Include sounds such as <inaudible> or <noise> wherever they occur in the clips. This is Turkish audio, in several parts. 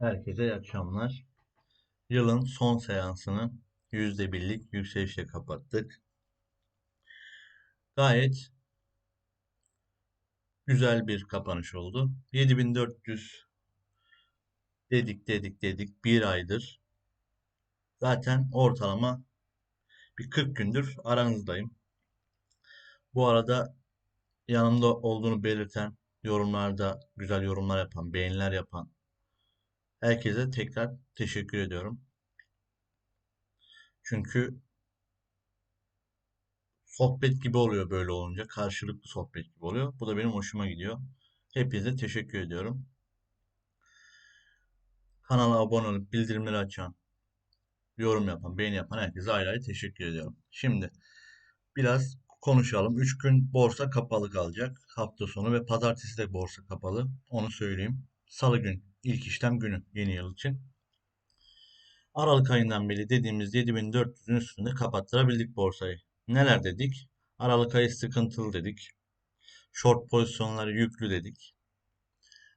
Herkese iyi akşamlar. Yılın son seansını %1'lik yükselişle kapattık. Gayet güzel bir kapanış oldu. 7400 dedik dedik dedik bir aydır. Zaten ortalama bir 40 gündür aranızdayım. Bu arada yanımda olduğunu belirten, yorumlarda güzel yorumlar yapan, beğeniler yapan herkese tekrar teşekkür ediyorum. Çünkü sohbet gibi oluyor böyle olunca. Karşılıklı sohbet gibi oluyor. Bu da benim hoşuma gidiyor. Hepinize teşekkür ediyorum. Kanala abone olup bildirimleri açan, yorum yapan, beğeni yapan herkese ayrı ayrı teşekkür ediyorum. Şimdi biraz konuşalım. 3 gün borsa kapalı kalacak. Hafta sonu ve pazartesi de borsa kapalı. Onu söyleyeyim. Salı gün ilk işlem günü yeni yıl için. Aralık ayından beri dediğimiz 7400'ün üstünde kapattırabildik borsayı. Neler dedik? Aralık ayı sıkıntılı dedik. Short pozisyonları yüklü dedik.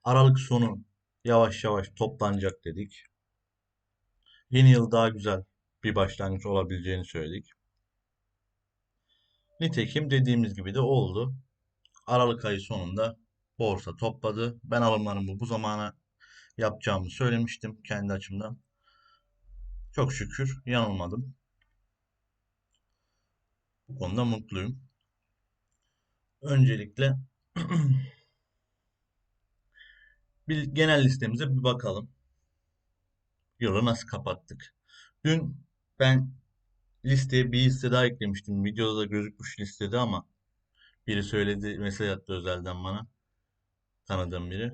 Aralık sonu yavaş yavaş toplanacak dedik. Yeni yıl daha güzel bir başlangıç olabileceğini söyledik. Nitekim dediğimiz gibi de oldu. Aralık ayı sonunda borsa topladı. Ben alımlarımı bu zamana yapacağımı söylemiştim kendi açımdan. Çok şükür yanılmadım. Bu konuda mutluyum. Öncelikle <clears throat> bir genel listemize bir bakalım. Yılı nasıl kapattık? Dün ben listeye bir liste daha eklemiştim. Videoda da gözükmüş listede ama biri söyledi, mesaj attı özelden bana. Tanıdığım biri.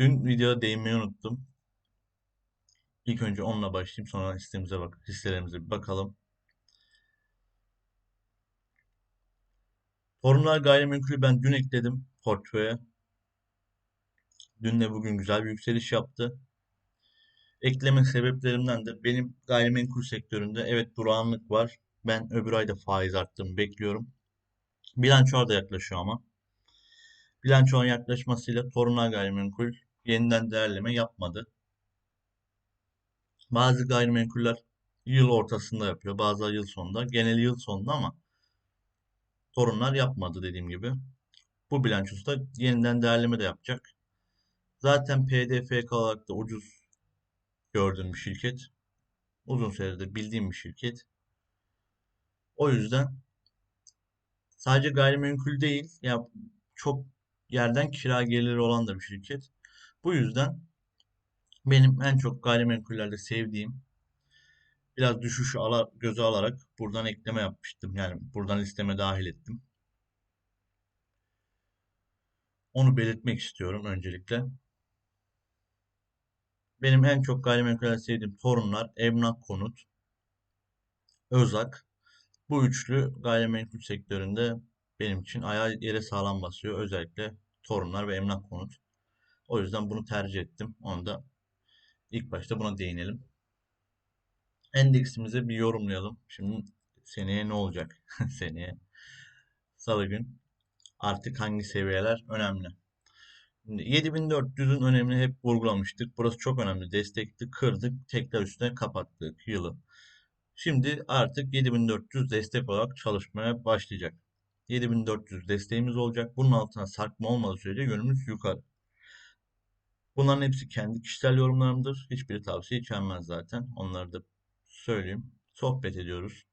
Dün videoda değinmeyi unuttum. İlk önce onunla başlayayım sonra listemize bak, listelerimize bir bakalım. Torunlar gayrimenkulü ben dün ekledim portföye. Dün de bugün güzel bir yükseliş yaptı. Ekleme sebeplerimden de benim gayrimenkul sektöründe evet durağanlık var. Ben öbür ayda faiz arttığımı bekliyorum. Bilanço da yaklaşıyor ama. Bilançonun yaklaşmasıyla Torunlar Gayrimenkul yeniden değerleme yapmadı. Bazı gayrimenkuller yıl ortasında yapıyor, bazıları yıl sonunda. Geneli yıl sonunda ama Torunlar yapmadı dediğim gibi. Bu bilançosu da yeniden değerleme de yapacak. Zaten PDFK olarak da ucuz gördüğüm bir şirket. Uzun süredir bildiğim bir şirket. O yüzden sadece gayrimenkul değil, ya çok yerden kira geliri olan da bir şirket. Bu yüzden benim en çok gayrimenkullerde sevdiğim biraz düşüşü ala, göze alarak buradan ekleme yapmıştım. Yani buradan listeme dahil ettim. Onu belirtmek istiyorum öncelikle. Benim en çok gayrimenkullerde sevdiğim torunlar Emlak Konut, Özak. Bu üçlü gayrimenkul sektöründe benim için ayağı yere sağlam basıyor. Özellikle torunlar ve emlak konut. O yüzden bunu tercih ettim. Onu da ilk başta buna değinelim. Endeksimizi bir yorumlayalım. Şimdi seneye ne olacak? <laughs> seneye salı gün artık hangi seviyeler önemli. Şimdi 7400'ün önemini hep vurgulamıştık. Burası çok önemli. Destekti, kırdık, tekrar üstüne kapattık yılı. Şimdi artık 7400 destek olarak çalışmaya başlayacak. 7400 desteğimiz olacak. Bunun altına sarkma olmadığı sürece yönümüz yukarı. Bunların hepsi kendi kişisel yorumlarımdır. Hiçbiri tavsiye içermez zaten. Onları da söyleyeyim. Sohbet ediyoruz.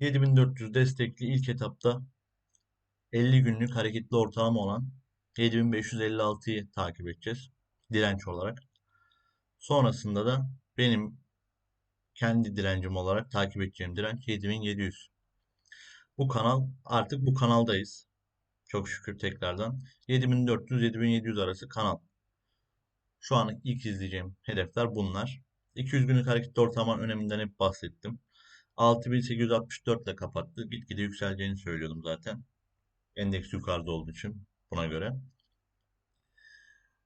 7400 destekli ilk etapta 50 günlük hareketli ortalama olan 7556'yı takip edeceğiz. Direnç olarak. Sonrasında da benim kendi direncim olarak takip edeceğim direnç 7700. Bu kanal artık bu kanaldayız. Çok şükür tekrardan. 7400-7700 arası kanal. Şu an ilk izleyeceğim hedefler bunlar. 200 günlük hareketli ortalamanın öneminden hep bahsettim. 6864 ile kapattı. Gitgide yükseleceğini söylüyordum zaten. Endeks yukarıda olduğu için buna göre.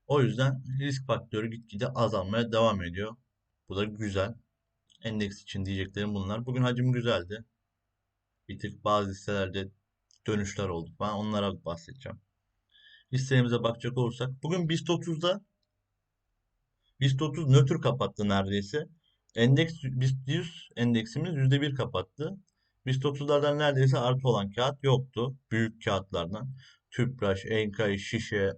O yüzden risk faktörü gitgide azalmaya devam ediyor. Bu da güzel. Endeks için diyeceklerim bunlar. Bugün hacim güzeldi. Bir tık bazı listelerde dönüşler oldu. Ben onlara bahsedeceğim. Listelerimize bakacak olursak. Bugün BIST 30'da BIST 30 nötr kapattı neredeyse. Endeks BIST 100 endeksimiz %1 kapattı. BIST 30'lardan neredeyse artı olan kağıt yoktu. Büyük kağıtlardan. Tüpraş, Enkay, Şişe,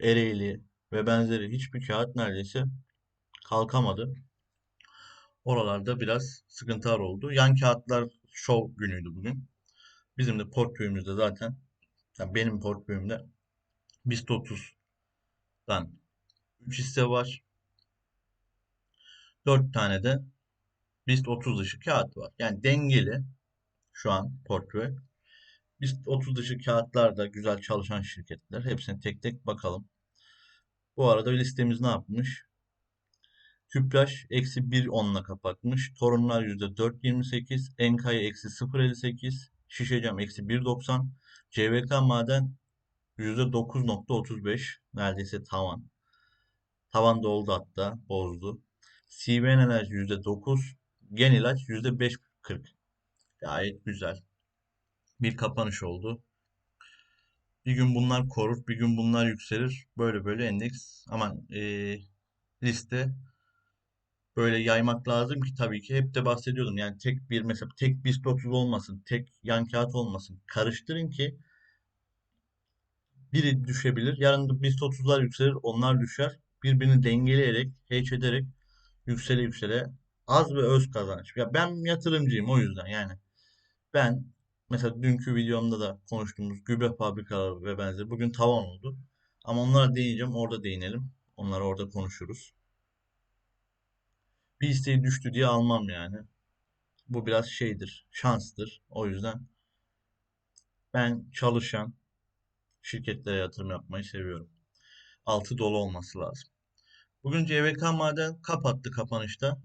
Ereğli ve benzeri hiçbir kağıt neredeyse kalkamadı. Oralarda biraz sıkıntılar oldu. Yan kağıtlar şov günüydü bugün. Bizim de portföyümüzde zaten yani benim portföyümde BIST 30'dan 3 hisse var. 4 tane de BIST 30 dışı kağıt var. Yani dengeli şu an portföy. BIST 30 dışı kağıtlar da güzel çalışan şirketler. Hepsine tek tek bakalım. Bu arada listemiz ne yapmış? Tüpraş eksi 1.10'la kapatmış. Torunlar %4.28. Enkaya eksi 0.58. Şişecam eksi 1.90. CVK Maden %9.35. Neredeyse tavan. Tavan da oldu hatta. Bozdu. CVN Enerji %9. Gen ilaç %5.40. Gayet güzel. Bir kapanış oldu. Bir gün bunlar korur, bir gün bunlar yükselir. Böyle böyle endeks aman ee, liste böyle yaymak lazım ki tabii ki hep de bahsediyordum. Yani tek bir mesela tek BIST 30 olmasın, tek yan kağıt olmasın. Karıştırın ki biri düşebilir. Yarın da BIST 30'lar yükselir, onlar düşer. Birbirini dengeleyerek, hedge ederek yüksele yüksele az ve öz kazanç. Ya ben yatırımcıyım o yüzden yani. Ben mesela dünkü videomda da konuştuğumuz gübre fabrikaları ve benzeri bugün tavan oldu. Ama onlara değineceğim, orada değinelim. Onları orada konuşuruz. Bir isteği düştü diye almam yani. Bu biraz şeydir, şanstır. O yüzden ben çalışan şirketlere yatırım yapmayı seviyorum. Altı dolu olması lazım. Bugün CVK Maden kapattı kapanışta.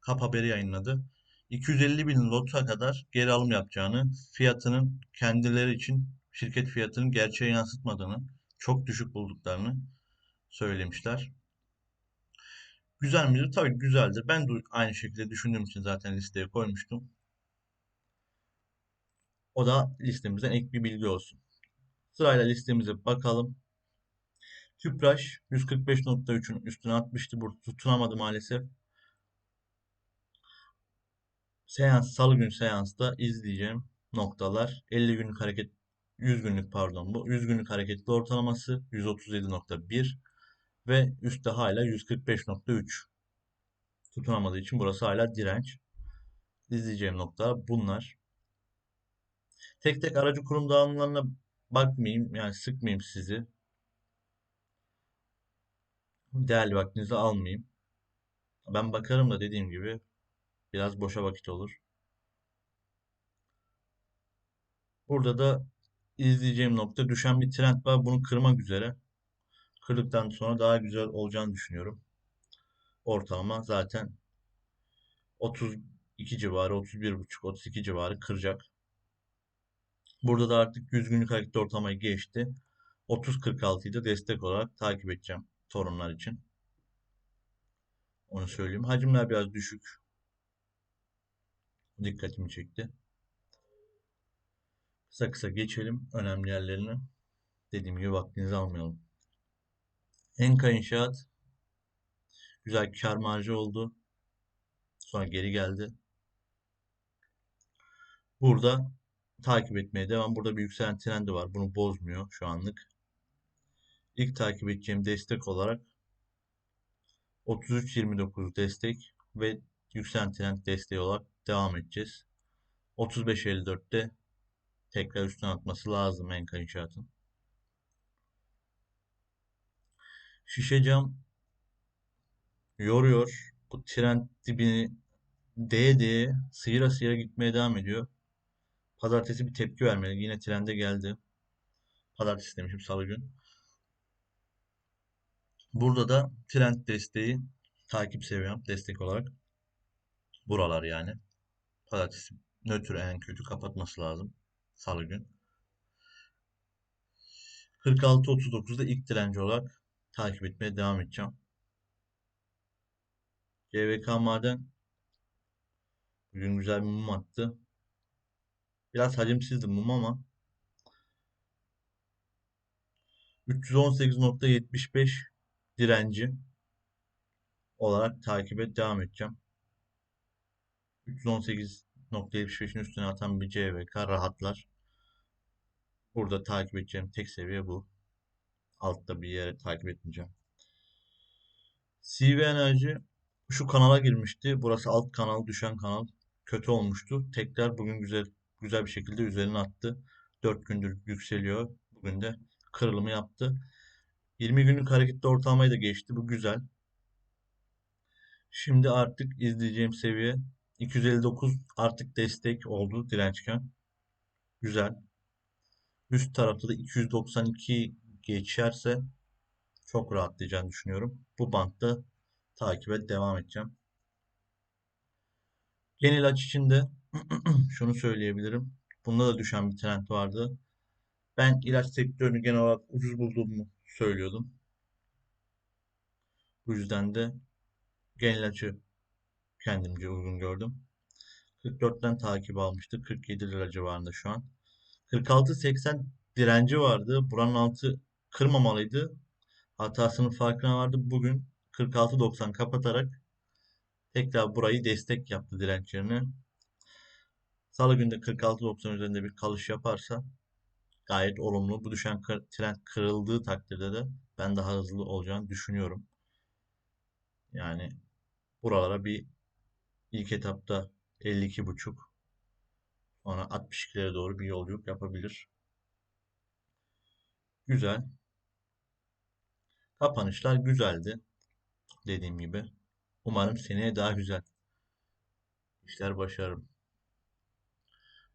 Kap haberi yayınladı. 250 bin lota kadar geri alım yapacağını, fiyatının kendileri için şirket fiyatının gerçeğe yansıtmadığını, çok düşük bulduklarını söylemişler. Güzel midir? Tabii güzeldir. Ben de aynı şekilde düşündüğüm için zaten listeye koymuştum. O da listemizden ek bir bilgi olsun. Sırayla listemize bakalım. Tüpraş 145.3'ün üstüne atmıştı. Burada tutunamadı maalesef. Seans, salı gün seansta izleyeceğim noktalar 50 günlük hareket 100 günlük pardon bu 100 günlük hareketli ortalaması 137.1 ve üstte hala 145.3 tutunamadığı için burası hala direnç. İzleyeceğim noktalar bunlar. Tek tek aracı kurum dağılımlarına bakmayayım yani sıkmayayım sizi. Değerli vaktinizi almayayım. Ben bakarım da dediğim gibi biraz boşa vakit olur. Burada da izleyeceğim nokta düşen bir trend var. Bunu kırmak üzere. Kırdıktan sonra daha güzel olacağını düşünüyorum. Ortalama zaten 32 civarı, 31,5, 32 civarı kıracak. Burada da artık 100 günlük hareket ortalamayı geçti. 30.46'yı da destek olarak takip edeceğim torunlar için. Onu söyleyeyim. Hacimler biraz düşük. Dikkatimi çekti. Kısa kısa geçelim önemli yerlerini. Dediğim gibi vaktinizi almayalım. Enka İnşaat güzel kar marjı oldu. Sonra geri geldi. Burada takip etmeye devam. Burada bir yükselen trendi var. Bunu bozmuyor şu anlık. İlk takip edeceğim destek olarak 33.29 destek ve yükselen trend desteği olarak devam edeceğiz. 35.54'te tekrar üstüne atması lazım Enka İnşaat'ın. Şişe cam yoruyor. Bu trend dibini değe değe sıyıra sıyıra gitmeye devam ediyor. Pazartesi bir tepki vermeli. Yine trende geldi. Pazartesi demişim salı gün. Burada da trend desteği takip seviyorum destek olarak. Buralar yani. Pazartesi nötr en kötü kapatması lazım. Salı gün. 46.39'da ilk direnci olarak takip etmeye devam edeceğim. CVK Maden bugün güzel bir mum attı. Biraz hacimsizdi mum ama 318.75 direnci olarak takibe devam edeceğim. 318.75'in üstüne atan bir CVK rahatlar. Burada takip edeceğim tek seviye bu. Altta bir yere takip etmeyeceğim. CV Enerji şu kanala girmişti. Burası alt kanal, düşen kanal. Kötü olmuştu. Tekrar bugün güzel güzel bir şekilde üzerine attı. 4 gündür yükseliyor. Bugün de kırılımı yaptı. 20 günlük hareketli ortalamayı da geçti. Bu güzel. Şimdi artık izleyeceğim seviye 259 artık destek oldu dirençken. Güzel. Üst tarafta da 292 geçerse çok rahatlayacağını düşünüyorum. Bu bantta takibe devam edeceğim. Genel aç içinde <clears throat> şunu söyleyebilirim. Bunda da düşen bir trend vardı. Ben ilaç sektörünü genel olarak ucuz bulduğumu söylüyordum. Bu yüzden de genel açı kendimce uygun gördüm. 44'ten takip almıştı. 47 lira civarında şu an. 46.80 direnci vardı. Buranın altı kırmamalıydı. Hatasının farkına vardı. Bugün 46.90 kapatarak tekrar burayı destek yaptı direnç yerine. Salı günde 46.90 üzerinde bir kalış yaparsa gayet olumlu. Bu düşen trend kırıldığı takdirde de ben daha hızlı olacağını düşünüyorum. Yani buralara bir ilk etapta 52.5 sonra 62'lere doğru bir yolculuk yapabilir. Güzel. Kapanışlar güzeldi. Dediğim gibi. Umarım seneye daha güzel işler başarırım.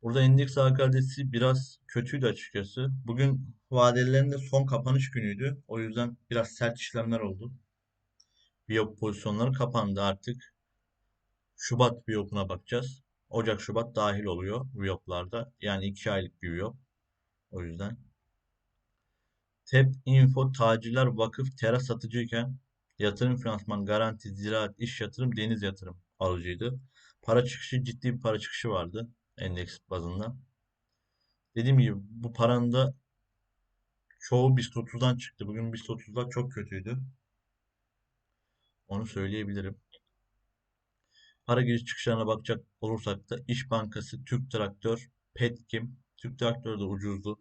Burada endeks AKD'si biraz kötüydü açıkçası. Bugün vadelilerin de son kapanış günüydü. O yüzden biraz sert işlemler oldu. Biyop pozisyonları kapandı artık. Şubat biyopuna bakacağız. Ocak Şubat dahil oluyor biyoplarda. Yani 2 aylık bir biyop. O yüzden. TEP Info tacirler vakıf tera satıcıyken yatırım finansman garanti ziraat iş yatırım deniz yatırım alıcıydı. Para çıkışı ciddi bir para çıkışı vardı endeks bazında. Dediğim gibi bu paranın da çoğu BIST 30'dan çıktı. Bugün BIST 30'lar çok kötüydü. Onu söyleyebilirim. Para giriş çıkışlarına bakacak olursak da İş Bankası, Türk Traktör, Petkim, Türk Traktör de ucuzdu.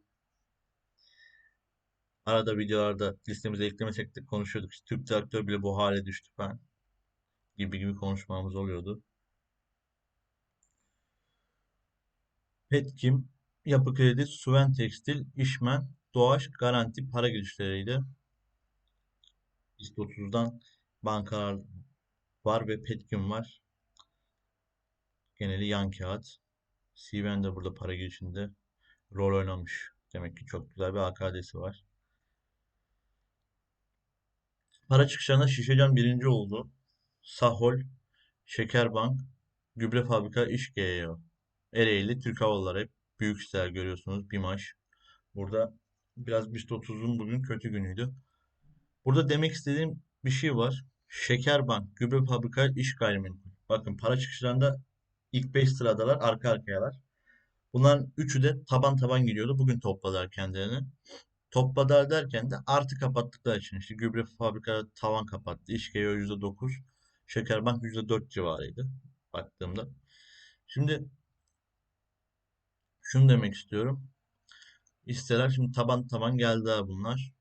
Arada videolarda listemize eklemesek de konuşuyorduk. İşte Türk Traktör bile bu hale düştü ben gibi gibi konuşmamız oluyordu. Petkim, Yapı Kredi, Suven Tekstil, İşmen, Doğaç, Garanti para girişleriydi. BIST 30'dan bankalar var ve Petkim var. Geneli yan kağıt. Siven de burada para girişinde rol oynamış. Demek ki çok güzel bir AKD'si var. Para çıkışlarında Şişecam birinci oldu. Sahol, Şekerbank, Gübre Fabrika İş GEO. Ereğli, Türk Hava Yolları hep büyük hisseler görüyorsunuz. BİMAŞ. Burada biraz BIST 30'un bugün kötü günüydü. Burada demek istediğim bir şey var. Şekerbank, Gübre Fabrika, İş Gayrimenkul. Bakın para çıkışlarında ilk 5 sıradalar, arka arkayalar. Bunların üçü de taban taban gidiyordu. Bugün topladılar kendilerini. Topladılar derken de artı kapattıkları için işte gübre fabrika tavan kapattı. İşgeo %9, Şekerbank %4 civarıydı baktığımda. Şimdi şunu demek istiyorum. İsteler şimdi taban taban geldi bunlar.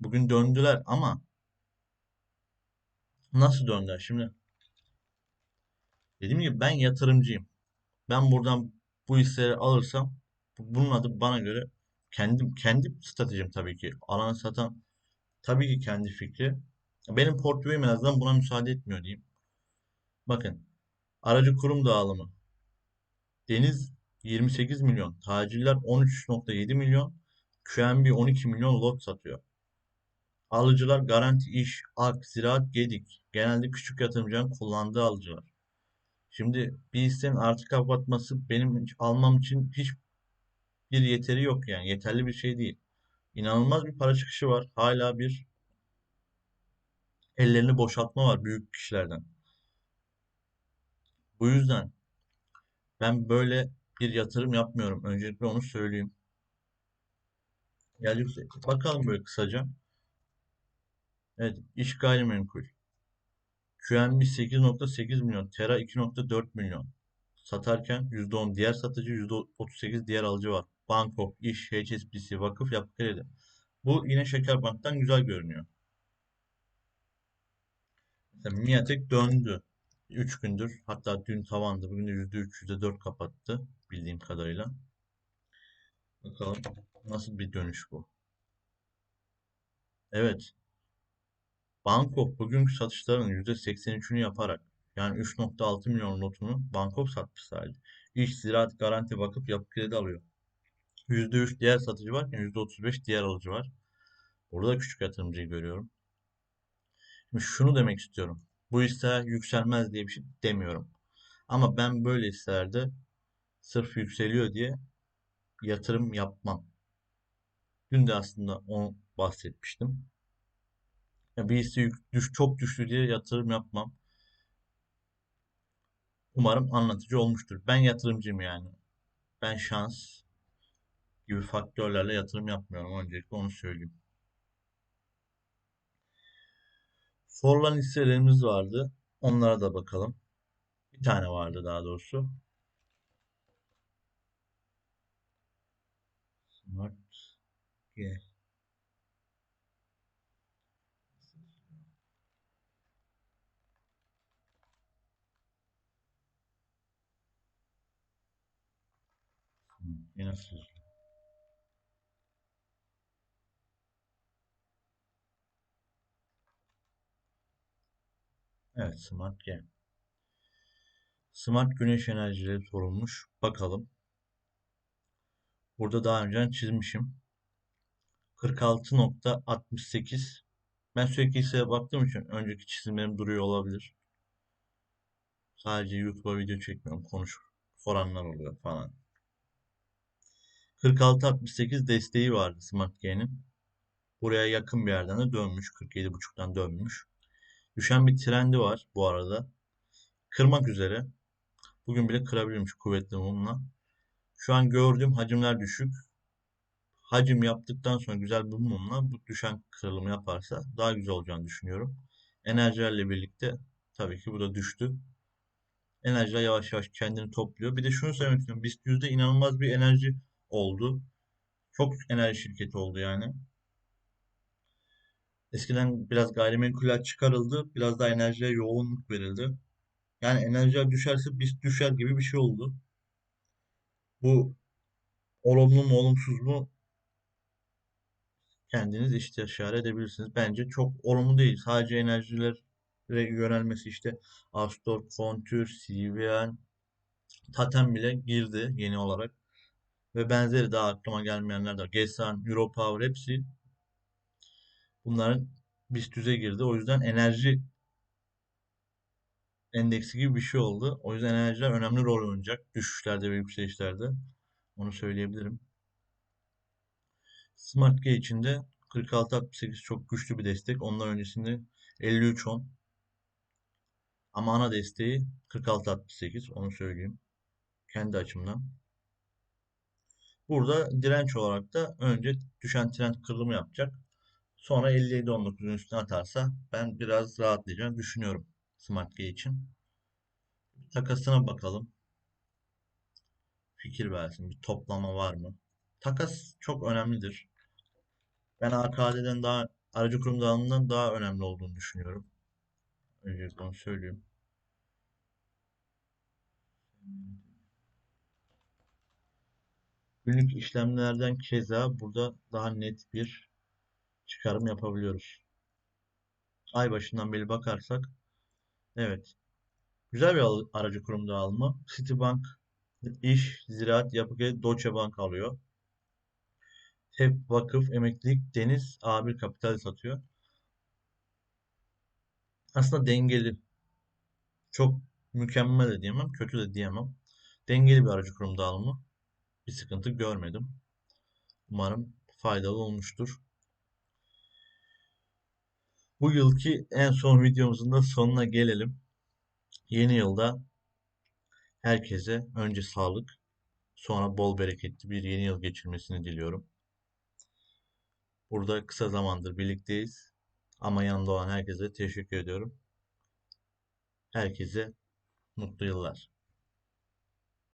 Bugün döndüler ama nasıl döndüler şimdi? Dediğim gibi ben yatırımcıyım. Ben buradan bu hisseleri alırsam bunun adı bana göre kendim kendi stratejim tabii ki. Alan satan tabii ki kendi fikri. Benim portföyüm en azından buna müsaade etmiyor diyeyim. Bakın aracı kurum dağılımı. Deniz 28 milyon. Tacirler 13.7 milyon. QNB 12 milyon lot satıyor. Alıcılar Garanti İş, Ak, Ziraat, Gedik. Genelde küçük yatırımcının kullandığı alıcılar. Şimdi bir hissenin artık kapatması benim almam için hiç bir yeteri yok yani. Yeterli bir şey değil. İnanılmaz bir para çıkışı var. Hala bir ellerini boşaltma var büyük kişilerden. Bu yüzden ben böyle bir yatırım yapmıyorum. Öncelikle onu söyleyeyim. Geldik bakalım böyle kısaca. Evet, iş gayrimenkul. QNB 8.8 milyon, Tera 2.4 milyon. Satarken %10 diğer satıcı, %38 diğer alıcı var. Bangkok, İş, HSBC, Vakıf, Yapı Kredi. Bu yine Şekerbank'tan güzel görünüyor. Mesela Miatek döndü. 3 gündür hatta dün tavandı. Bugün de %3, %4 kapattı bildiğim kadarıyla. Bakalım nasıl bir dönüş bu. Evet. Bangkok bugünkü satışların %83'ünü yaparak yani 3.6 milyon notunu Bangkok satmış sadece. İş, ziraat, garanti, vakıf, yapı kredi alıyor. %3 diğer satıcı varken %35 diğer alıcı var. Burada da küçük yatırımcıyı görüyorum. Şimdi şunu demek istiyorum. Bu hisse yükselmez diye bir şey demiyorum. Ama ben böyle hisselerde sırf yükseliyor diye yatırım yapmam. Dün de aslında onu bahsetmiştim. Ya bir hisse düş, çok düştü diye yatırım yapmam. Umarım anlatıcı olmuştur. Ben yatırımcıyım yani. Ben şans gibi faktörlerle yatırım yapmıyorum. Öncelikle onu söyleyeyim. Sorulan hisselerimiz vardı. Onlara da bakalım. Bir tane vardı daha doğrusu. Smart G. Yine sızlı. Evet, Smart G. Smart güneş enerjileri sorulmuş. Bakalım. Burada daha önce çizmişim. 46.68 Ben sürekli hisseye baktığım için önceki çizimlerim duruyor olabilir. Sadece YouTube'a video çekmiyorum. Konuş soranlar oluyor falan. 46.68 desteği vardı Smart G'nin. Buraya yakın bir yerden de dönmüş. 47.5'tan dönmüş. Düşen bir trendi var bu arada. Kırmak üzere. Bugün bile kırabilirmiş kuvvetli mumla. Şu an gördüğüm hacimler düşük. Hacim yaptıktan sonra güzel bir mumla bu düşen kırılımı yaparsa daha güzel olacağını düşünüyorum. Enerjilerle birlikte tabii ki bu da düştü. Enerjiler yavaş yavaş kendini topluyor. Bir de şunu söylemek istiyorum. BIST yüzde inanılmaz bir enerji oldu. Çok enerji şirketi oldu yani. Eskiden biraz gayrimenkuller çıkarıldı. Biraz daha enerjiye yoğunluk verildi. Yani enerjiler düşerse biz düşer gibi bir şey oldu. Bu olumlu mu olumsuz mu kendiniz işte işaret edebilirsiniz. Bence çok olumlu değil. Sadece enerjilere yönelmesi işte Astor, Kontür, CVN, Tatem bile girdi yeni olarak. Ve benzeri daha aklıma gelmeyenler de. Gesan, Europower hepsi bunların BIST 100'e girdi. O yüzden enerji endeksi gibi bir şey oldu. O yüzden enerjiler önemli rol oynayacak. Düşüşlerde ve yükselişlerde. Onu söyleyebilirim. Smart G içinde 46.68 çok güçlü bir destek. Ondan öncesinde 53.10 ama ana desteği 46.68 onu söyleyeyim. Kendi açımdan. Burada direnç olarak da önce düşen trend kırılımı yapacak. Sonra 57.19'un üstüne atarsa ben biraz rahatlayacağını düşünüyorum Smart için. Takasına bakalım. Fikir versin. Bir toplama var mı? Takas çok önemlidir. Ben AKD'den daha aracı kurum dağılımından daha önemli olduğunu düşünüyorum. Öncelikle onu söyleyeyim. Günlük işlemlerden keza burada daha net bir çıkarım yapabiliyoruz. Ay başından beri bakarsak evet güzel bir aracı kurum dağılımı. Citibank, İş, Ziraat, Yapı Kredi, Deutsche Bank alıyor. TEP, Vakıf, Emeklilik, Deniz, A1 Kapital satıyor. Aslında dengeli. Çok mükemmel de diyemem, kötü de diyemem. Dengeli bir aracı kurum dağılımı. Bir sıkıntı görmedim. Umarım faydalı olmuştur. Bu yılki en son videomuzun da sonuna gelelim. Yeni yılda herkese önce sağlık, sonra bol bereketli bir yeni yıl geçirmesini diliyorum. Burada kısa zamandır birlikteyiz. Ama yanında olan herkese teşekkür ediyorum. Herkese mutlu yıllar.